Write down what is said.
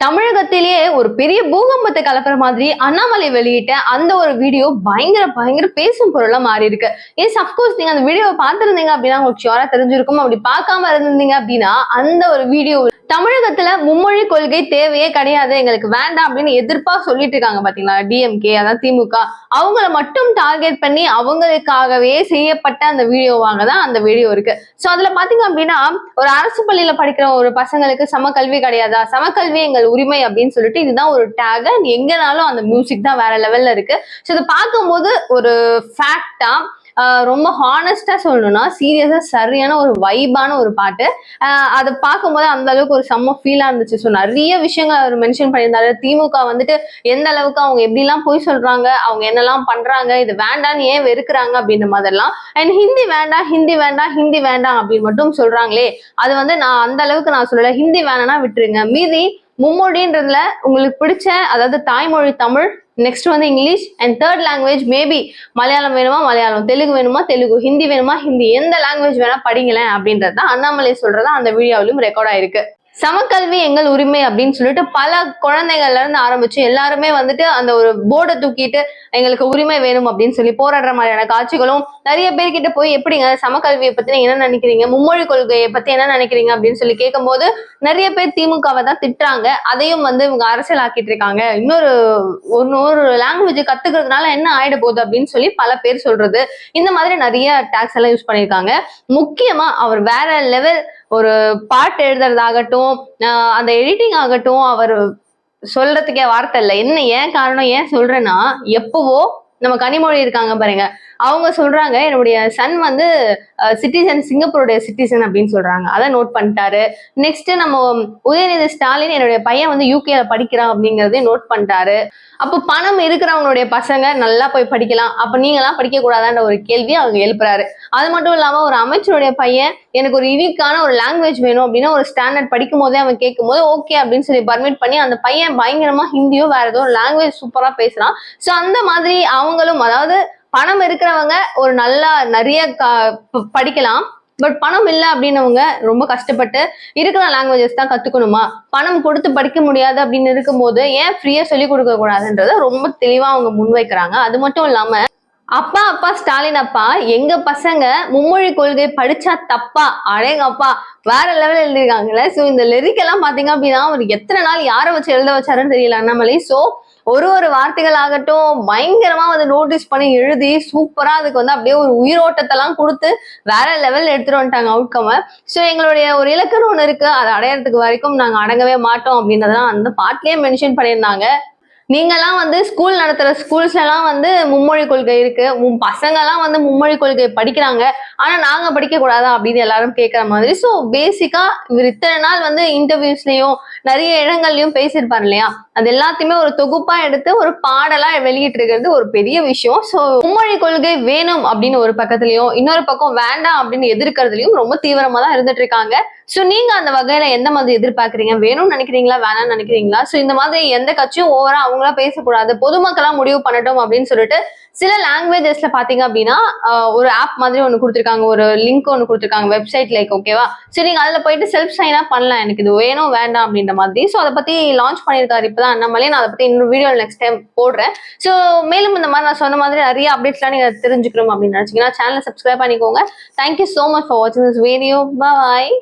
தமிழகத்திலேயே ஒரு பெரிய பூகம்பத்தை கலப்புற மாதிரி அண்ணாமலை வெளியிட்ட அந்த ஒரு வீடியோ பயங்கர பயங்கர பேசும் பொருளா மாறி இருக்கு எஸ் அப்கோர்ஸ் நீங்க அந்த வீடியோவை பார்த்திருந்தீங்க அப்படின்னா உங்களுக்கு ஷியோரா தெரிஞ்சிருக்கும். அப்படி பார்க்காம இருந்திருந்தீங்க அப்படின்னா அந்த ஒரு வீடியோ தமிழகத்துல மும்மொழி கொள்கை தேவையே கிடையாது. எங்களுக்கு வேண்டாம் அப்படின்னு எதிர்ப்பா சொல்லிட்டு இருக்காங்க பாத்தீங்களா? டிஎம்கே அதான் திமுக. அவங்கள மட்டும் டார்கெட் பண்ணி அவங்களுக்காகவே செய்யப்பட்ட அந்த வீடியோவாக தான் அந்த வீடியோ இருக்கு. சோ அதுல பாத்தீங்க அப்படின்னா ஒரு அரசு பள்ளியில படிக்கிற ஒரு பசங்களுக்கு சமக்கல்வி கிடையாதா? சமக்கல்வி எங்கள் உரிமை அப்படின்னு சொல்லிட்டு இதுதான் ஒரு டேக் எங்கனாலும் அந்த மியூசிக் தான் வேற லெவல்ல இருக்கு. ஸோ இதை பார்க்கும்போது ஒரு ஃபேக்டா ரொம்ப ஹானஸ்டா சொல்லணும்னா சீரியஸா சரியான ஒரு வைபான ஒரு பாட்டு. அதை பார்க்கும்போது அந்த அளவுக்கு ஒரு செம்ம ஃபீலா இருந்துச்சு. ஸோ நிறைய விஷயங்கள் அவர் மென்ஷன் பண்ணியிருந்தாரு. திமுக வந்துட்டு எந்த அளவுக்கு அவங்க எப்படிலாம் போய் சொல்றாங்க அவங்க என்னெல்லாம் பண்றாங்க இது வேண்டான்னு ஏன் வெறுக்கிறாங்க அப்படின்ற மாதிரிலாம். அண்ட் ஹிந்தி வேண்டாம் ஹிந்தி வேண்டாம் ஹிந்தி வேண்டாம் அப்படின்னு மட்டும் சொல்றாங்களே. அது வந்து நான் அந்த அளவுக்கு நான் சொல்லல. ஹிந்தி வேணாம்னா விட்டுருங்க. மீதி மும்மொழின்றதுல உங்களுக்கு பிடிச்ச அதாவது தாய்மொழி தமிழ் நெக்ஸ்ட் வந்து English and third language maybe Malayalam வேணுமா மலையாளம். தெலுங்கு வேணுமா தெலுங்கு. ஹிந்தி வேணுமா ஹிந்தி. எந்த லாங்குவேஜ் வேணா படிங்களேன் அப்படின்றது தான் அண்ணாமலை சொல்றது அந்த வீடியோவிலும் ரெக்கார்ட் ஆயிருக்கு. சமக்கல்வி எங்கள் உரிமை அப்படின்னு சொல்லிட்டு பல குழந்தைகள்ல இருந்து ஆரம்பிச்சு எல்லாருமே வந்துட்டு அந்த ஒரு போர்டை தூக்கிட்டு எங்களுக்கு உரிமை வேணும் அப்படின்னு சொல்லி போராடுற மாதிரியான காட்சிகளும் நிறைய பேர்கிட்ட போய் எப்படிங்க சமக்கல்வியை பத்தி நீங்க என்ன நினைக்கிறீங்க? மும்மொழி கொள்கையை பத்தி என்ன நினைக்கிறீங்க? அப்படின்னு சொல்லி கேட்கும்போது நிறைய பேர் திமுகவை தான் திட்டுறாங்க. அதையும் வந்து இவங்க அரசியல் ஆக்கிட்டு இருக்காங்க. இன்னொரு ஒரு லாங்குவேஜ் கத்துக்கிறதுனால என்ன ஆயிட போகுது அப்படின்னு சொல்லி பல பேர் சொல்றது. இந்த மாதிரி நிறைய டேக்ஸ் எல்லாம் யூஸ் பண்ணியிருக்காங்க முக்கியமா அவர் வேற லெவல் ஒரு பாட்டு எழுதுறதாகட்டும் அந்த எடிட்டிங் ஆகட்டும் அவர் சொல்றதுக்கே வார்த்தை இல்லை. என்ன ஏன் காரணம் ஏன் சொல்றேன்னா எப்பவோ நம்ம கனிமொழி இருக்காங்க பாருங்க. அவங்க சொல்றாங்க என்னுடைய சன் வந்து சிட்டிசன் சிங்கப்பூருடைய சிட்டிசன் அப்படின்னு சொல்றாங்க. அதை நோட் பண்ணிட்டாரு. நெக்ஸ்ட் நம்ம உதயநிதி ஸ்டாலின் என்னுடைய பையன் வந்து யூகேல படிக்கிறான் அப்படிங்கறதையும் நோட் பண்ணிட்டாரு. அப்போ பணம் இருக்கிறவங்களுடைய பசங்க நல்லா போய் படிக்கலாம். அப்ப நீங்களாம் படிக்க கூடாதான்ற ஒரு கேள்வி அவங்க எழுப்புறாரு. அது மட்டும் இல்லாம ஒரு அமைச்சருடைய பையன் எனக்கு ஒரு யூனிக்கான ஒரு லாங்குவேஜ் வேணும் அப்படின்னா ஒரு ஸ்டாண்டர்ட் படிக்கும் போதே அவன் கேட்கும் போது ஓகே அப்படின்னு சொல்லி பர்மிட் பண்ணி அந்த பையன் பயங்கரமா ஹிந்தியோ வேற ஏதோ ஒரு லாங்குவேஜ் சூப்பரா பேசுறான். ஸோ அந்த மாதிரி அவங்களும் அதாவது பணம் இருக்கிறவங்க ஒரு நல்லா நிறைய படிக்கலாம். பட் பணம் இல்லை அப்படின்னவங்க ரொம்ப கஷ்டப்பட்டு இருக்கிற லாங்குவேஜஸ் தான் கத்துக்கணுமா? பணம் கொடுத்து படிக்க முடியாது அப்படின்னு இருக்கும்போது ஏன் ஃப்ரீயா சொல்லி கொடுக்க கூடாதுன்றத ரொம்ப தெளிவா அவங்க முன்வைக்கிறாங்க. அது மட்டும் இல்லாம அப்பா அப்பா ஸ்டாலின் அப்பா எங்க பசங்க மும்மொழி கொள்கை படிச்சா தப்பா? அடேங்கப்பா வேற லெவல் எழுதிருக்காங்கல்ல சோ இந்த லிரிக் எல்லாம் பாத்தீங்க அப்படின்னா அவர் எத்தனை நாள் யாரை வச்சு எழுத வச்சாருன்னு தெரியல அண்ணாமலை. சோ ஒரு ஒரு வார்த்தைகள் ஆகட்டும் பயங்கரமா வந்து நோட்டீஸ் பண்ணி எழுதி சூப்பரா அதுக்கு வந்து அப்படியே ஒரு உயிரோட்டத்தெல்லாம் கொடுத்து வேற லெவல் எடுத்துட்டு வந்துட்டாங்க அவுட்கம ஸோ எங்களுடைய ஒரு இலக்குன்னு ஒன்று இருக்கு. அதை அடையறதுக்கு வரைக்கும் நாங்க அடங்கவே மாட்டோம் அப்படின்றதெல்லாம் அந்த பாட்டிலேயே மென்ஷன் பண்ணியிருந்தாங்க. நீங்கெல்லாம் வந்து ஸ்கூல் நடத்துற ஸ்கூல்ஸ்ல எல்லாம் வந்து மும்மொழி கொள்கை இருக்கு. உன் பசங்க எல்லாம் வந்து மும்மொழி கொள்கை படிக்கிறாங்க. ஆனா நாங்க படிக்க கூடாதா அப்படின்னு எல்லாரும் கேட்கற மாதிரி. ஸோ பேசிக்கா இவர் இத்தனை நாள் வந்து இன்டர்வியூஸ்லயும் நிறைய இடங்கள்லயும் பேசியிருப்பாரு இல்லையா? அது எல்லாத்தையுமே ஒரு தொகுப்பா எடுத்து ஒரு பாடலா வெளியிட்டு இருக்கிறது ஒரு பெரிய விஷயம். ஸோ மும்மொழி கொள்கை வேணும் அப்படின்னு ஒரு பக்கத்துலயும் இன்னொரு பக்கம் வேண்டாம் அப்படின்னு எதிர்க்கிறதுலயும் ரொம்ப தீவிரமா தான் இருந்துட்டு இருக்காங்க ஸோ நீங்க அந்த வகையில எந்த மாதிரி எதிர்பார்க்கறீங்க? வேணும்னு நினைக்கிறீங்களா? வேணாம்னு நினைக்கிறீங்களா? ஸோ இந்த மாதிரி எந்த கட்சியும் ஓவரா அவங்களா பேசக்கூடாது பொதுமக்களா முடிவு பண்ணட்டும் அப்படின்னு சொல்லிட்டு சில லாங்குவேஜஸ்ல பாத்தீங்க அப்படின்னா ஒரு ஆப் மாதிரி ஒன்று கொடுத்துருக்காங்க. ஒரு லிங்க் ஒன்று கொடுத்துருக்காங்க வெப்சைட் லைக் ஓகேவா சரி நீங்க அதுல போயிட்டு செல்ஃப் சைனா பண்ணலாம். எனக்கு இது வேணும் வேண்டாம் அப்படின்ற மாதிரி. ஸோ அதை பத்தி லான்ச் பண்ணியிருக்காரு இப்பதான் அண்ணாமலை நான் அதை பத்தி இன்னொரு வீடியோ நெக்ஸ்ட் டைம் போடுறேன். ஸோ மேலும் இந்த மாதிரி நான் சொன்ன மாதிரி நிறைய அப்டேட்ஸ்லாம் நீங்க தெரிஞ்சுக்கணும் அப்படின்னு நினைச்சீங்கன்னா சேனலை சப்ஸ்கிரைப் பண்ணிக்கோங்க. Thank you so much for வாட்சிங் திஸ் வீடியோ பாய்